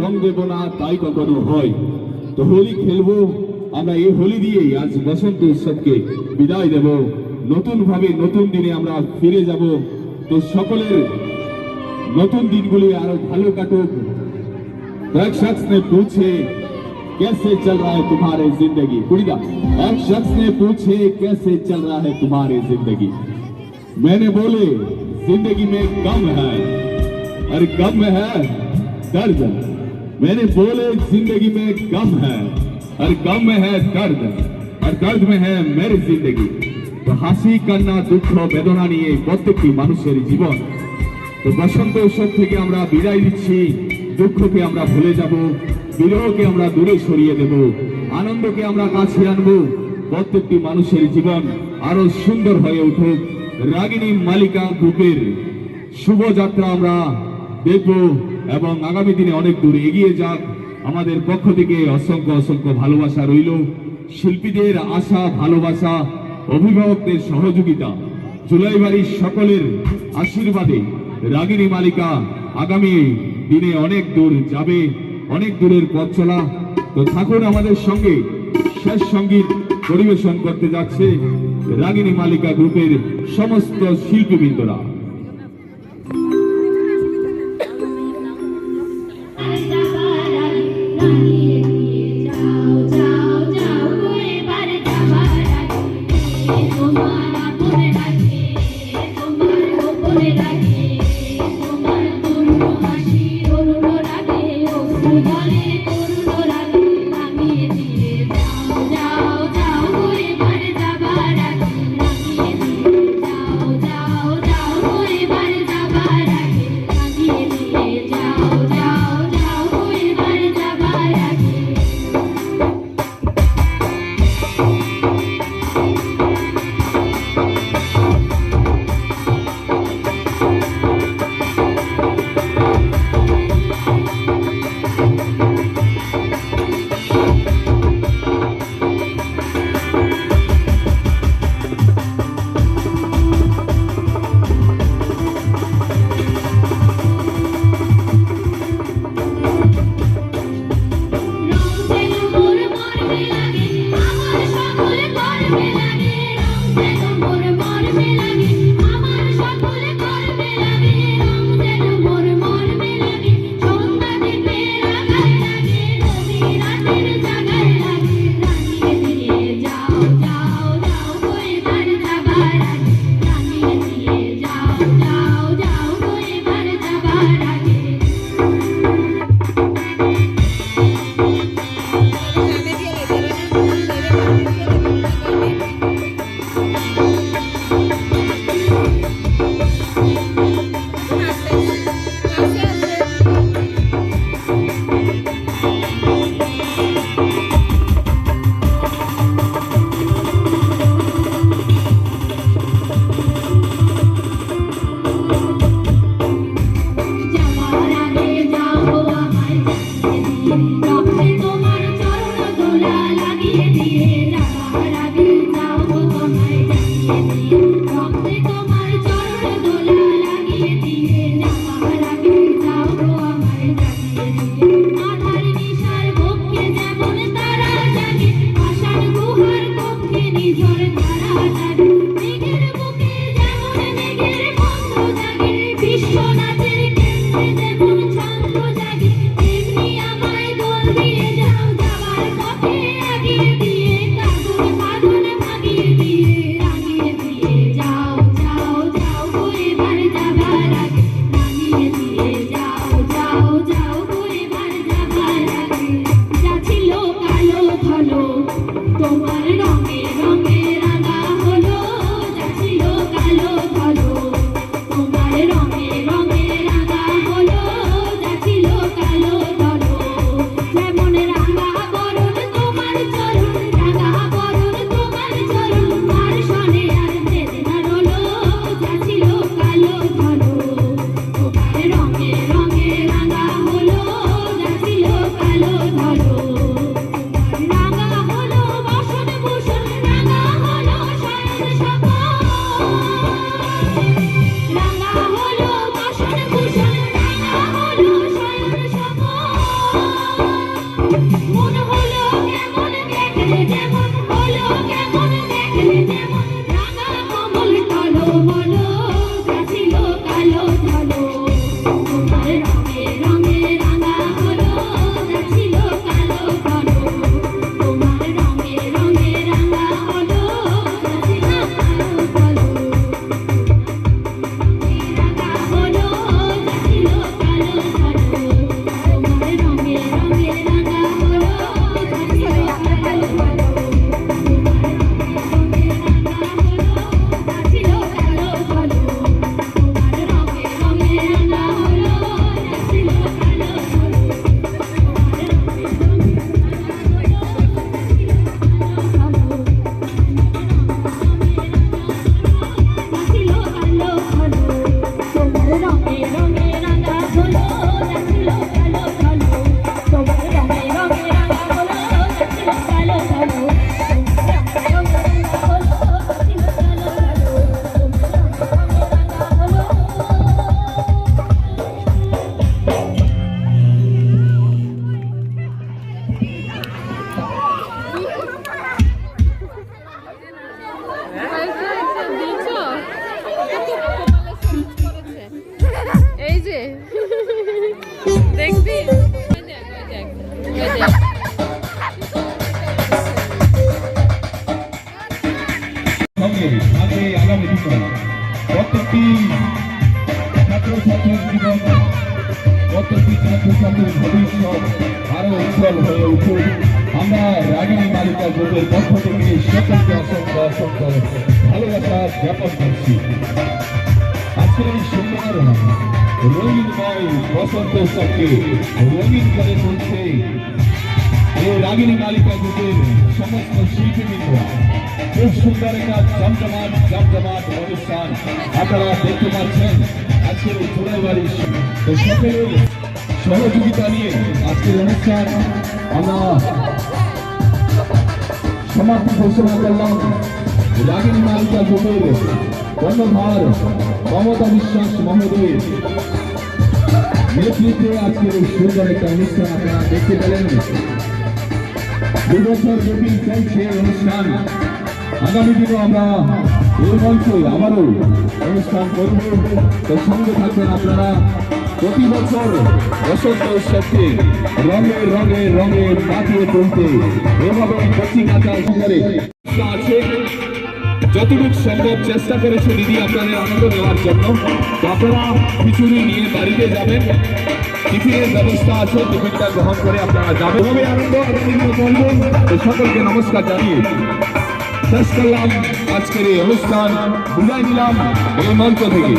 খেলবো হোলি রং দেব না তাই কখনো হয় তো হোলি খেলবো আমরা এই হোলি দিয়েই আজ বসন্ত উৎসবকে বিদায় দেব নতুন ভাবে নতুন দিনে আমরা ফিরে যাব তো সকলের নতুন দিনগুলি আরো ভালো কাটুক तो एक शख्स ने पूछे कैसे चल रहा है तुम्हारी जिंदगी कुड़ीदा एक शख्स ने पूछे कैसे चल रहा है तुम्हारी जिंदगी मैंने बोले जिंदगी में गम है और गम में है दर्द मैंने बोले जिंदगी में गम है और गम में है दर्द और दर्द में है मेरी जिंदगी তো হাসি কান্না দুঃখ বেদনা নিয়ে প্রত্যেকটি মানুষের জীবন তো বসন্ত উৎসব থেকে আমরা বিদায় দিচ্ছি দুঃখকে আমরা ভুলে যাব বিরহকে আমরা দূরে সরিয়ে দেব আনন্দকে আমরা কাছে আনবো প্রত্যেকটি মানুষের জীবন আরো সুন্দর হয়ে উঠুক রাগিনী মালিকা গ্রুপের শুভযাত্রা আমরা দেখব এবং আগামী দিনে অনেক দূর এগিয়ে যাক। আমাদের পক্ষ থেকে অসংখ্য অসংখ্য ভালোবাসা রইল। শিল্পীদের আশা, ভালোবাসা, অভিভাবকদের সহযোগিতা জুলাই বাড়ির সকলের আশীর্বাদে রাগিনী মালিকা আগামী দিনে অনেক দূর যাবে, অনেক দূরের পথ চলা। তো ঠাকুর আমাদের সঙ্গে। শেষ সংগীত পরিবেশন করতে যাচ্ছে রাগিনী মালিকা গ্রুপের সমস্ত শিল্পীবৃন্দরা। তোমারে Yeah. প্রত্যেকটি ছাত্রছাত্রীর জীবন প্রত্যেকটি ছাত্রছাত্রীর ভবিষ্যৎ আরও উজ্জ্বল হয়ে উঠুক আমরা রাগিনী মালিকা গ্রুপের ভালোবাসা জ্ঞাপন করছি এই সুন্দর রঙিনময় বসন্ত উৎসবকে রঙিন করে তুলছে এই রাগিনী মালিকা গ্রুপের সমস্ত শিল্পীবৃন্দরা খুব সুন্দর একটা জমজমাট জমজমাট অনুষ্ঠান আপনারা দেখতে পাচ্ছেন আজকের চোরাইবাড়ি তো সকলের সহযোগিতা নিয়ে আজকের অনুষ্ঠান আমরা সমাপ্তি ঘোষণা করলাম রাগিনী মালিকা গ্রুপের কর্ণধার মমতা বিশ্বাস মহোদয়। নেতৃত্বে আজকের এই সুন্দর একটা অনুষ্ঠান আপনারা দেখতে পেলেন। দুবছর ব্যাপী চলছে অনুষ্ঠান। আগামী দিনে আমরা এই মঞ্চে আবারও অনুষ্ঠান করব। তো সঙ্গে থাকবেন আপনারা। প্রতি বছর বসন্ত উৎসবকে রঙে রঙে রঙে মাতিয়ে তুলতে। এভাবে কাঁচা সুন্দরে আছে যতটুকু সম্ভব চেষ্টা করেছে দিদি আপনাদের আনন্দ দেওয়ার জন্য। আপনারা খিচুড়ি নিয়ে বাড়িতে যাবেন। টিফিনের ব্যবস্থা আছে, টিফিনটা গ্রহণ করে আপনারা যাবেন। হবে আনন্দ সকলকে নমস্কার জানিয়ে শেষ করলাম আজকের এই অনুষ্ঠান। বুঝাই নিলাম এই মঞ্চ থেকে।